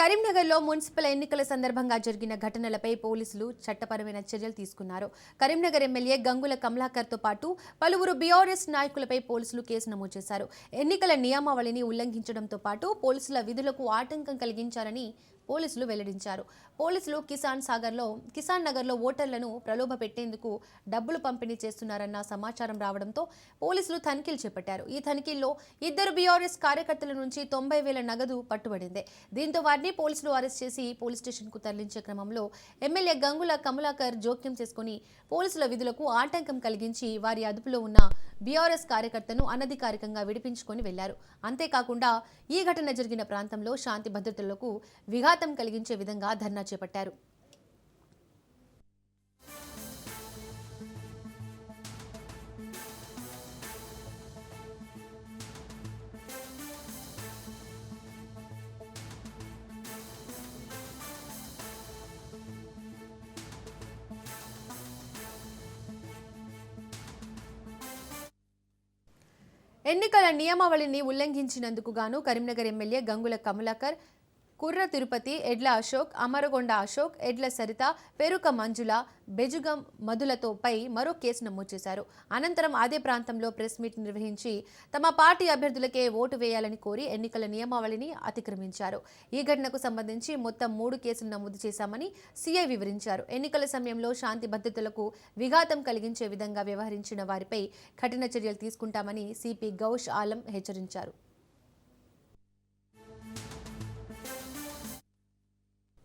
కరీంనగర్లో మున్సిపల్ ఎన్నికల సందర్భంగా జరిగిన ఘటనలపై పోలీసులు చట్టపరమైన చర్యలు తీసుకున్నారు. కరీంనగర్ ఎమ్మెల్యే గంగుల కమలాకర్తో పాటు పలువురు బీఆర్ఎస్ నాయకులపై పోలీసులు కేసు నమోదు చేశారు. ఎన్నికల నియమావళిని ఉల్లంఘించడంతో పాటు పోలీసుల విధులకు ఆటంకం కలిగించారని పోలీసులు వెల్లడించారు. పోలీసులు కిసాన్ సాగర్లో కిసాన్ నగర్లో ఓటర్లను ప్రలోభ పెట్టేందుకు డబ్బులు పంపిణీ చేస్తున్నారన్న సమాచారం రావడంతో పోలీసులు తనిఖీలు చేపట్టారు. ఈ తనిఖీల్లో ఇద్దరు బీఆర్ఎస్ కార్యకర్తల నుంచి తొంభై వేల నగదు పట్టుబడింది. దీంతో వారిని పోలీసులు అరెస్ట్ చేసి పోలీస్ స్టేషన్కు తరలించే క్రమంలో ఎమ్మెల్యే గంగుల కమలాకర్ జోక్యం చేసుకుని పోలీసుల విధులకు ఆటంకం కలిగించి వారి అదుపులో ఉన్న బీఆర్ఎస్ కార్యకర్తను అనధికారికంగా విడిపించుకొని వెళ్ళారు అంతేకాకుండా ఈ ఘటన జరిగిన ప్రాంతంలో శాంతి భద్రతలకు విఘాతం కలిగించే విధంగా ధర్నా చేపట్టారు. ఎన్నికల నియమావళిని ఉల్లంఘించినందుకు గాను కరీంనగర్ ఎమ్మెల్యే గంగుల కమలాకర్ కుర్ర తిరుపతి ఎడ్ల అశోక్ అమరగొండ అశోక్ ఎడ్ల సరిత పెరుక మంజుల బెజుగం మధులతో పై మరో కేసు నమోదు చేశారు. అనంతరం అదే ప్రాంతంలో ప్రెస్ మీట్ నిర్వహించి తమ పార్టీ అభ్యర్థులకే ఓటు వేయాలని కోరి ఎన్నికల నియమావళిని అతిక్రమించారు. ఈ ఘటనకు సంబంధించి మొత్తం మూడు కేసులు నమోదు చేశామని సీఐ వివరించారు. ఎన్నికల సమయంలో శాంతి భద్రతలకు విఘాతం కలిగించే విధంగా వ్యవహరించిన వారిపై కఠిన చర్యలు తీసుకుంటామని సిపి గౌష్ ఆలం హెచ్చరించారు.